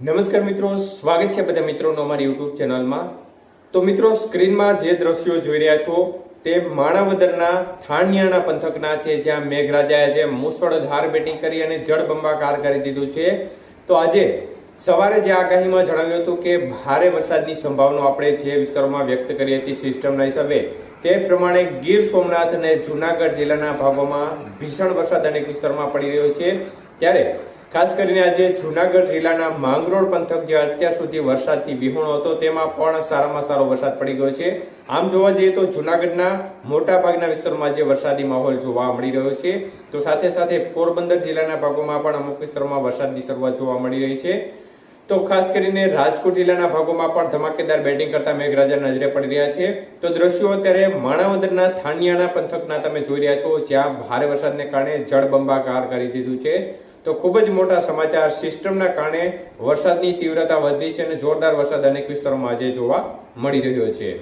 નમસ્કાર મિત્રો, સ્વાગત છે બધા મિત્રોનો અમારી યુટ્યુબ ચેનલમાં. તો મિત્રો, સ્ક્રીનમાં જે દ્રશ્યો જોઈ રહ્યા છો, તે માણાવદરના થાણિયાના પંથકના છે, જ્યાં મેઘરાજાએ જે મુસળધાર બેટિંગ કરી અને જળબંબાકાર કરી દીધું છે. તો આજે સવારે જે આગાહીમાં જણાવ્યું હતું કે ભારે વરસાદની સંભાવના આપણે જે વિસ્તારોમાં વ્યક્ત કરી હતી સિસ્ટમના હિસાબે, તે પ્રમાણે ગીર સોમનાથ અને જુનાગઢ જિલ્લાના ભાગોમાં ભીષણ વરસાદ અનેક વિસ્તારોમાં પડી રહ્યો છે. ત્યારે ખાસ કરીને આજે જુનાગઢ જિલ્લાના માંગરોળ પંથક જે અત્યાર સુધી વરસાદથી વિહોણો હતો, તેમાં પણ સારામાં સારો વરસાદ પડી ગયો છે. આમ જોવા જઈએ તો જુનાગઢના મોટા ભાગના વિસ્તારોમાં જે વરસાદી માહોલ જોવા મળી રહ્યો છે. તો સાથે સાથે પોરબંદર જિલ્લાના ભાગોમાં પણ અમુક વિસ્તારોમાં વરસાદની શરૂઆત જોવા મળી રહી છે. તો ખાસ કરીને રાજકોટ જિલ્લાના ભાગોમાં પણ ધમાકેદાર બેટિંગ કરતા મેઘરાજા નજરે પડી રહ્યા છે. તો દ્રશ્યો અત્યારે માણાવદરના થાનિયાના પંથકના તમે જોઈ રહ્યા છો, જ્યાં ભારે વરસાદને કારણે જળબંબાકાર કરી દીધું છે. તો ખૂબ જ મોટા સમાચાર સિસ્ટમના કારણે વરસાદની તીવ્રતા વધી છે અને જોરદાર વરસાદ અનેક વિસ્તારોમાં આજે જોવા મળી રહ્યો છે.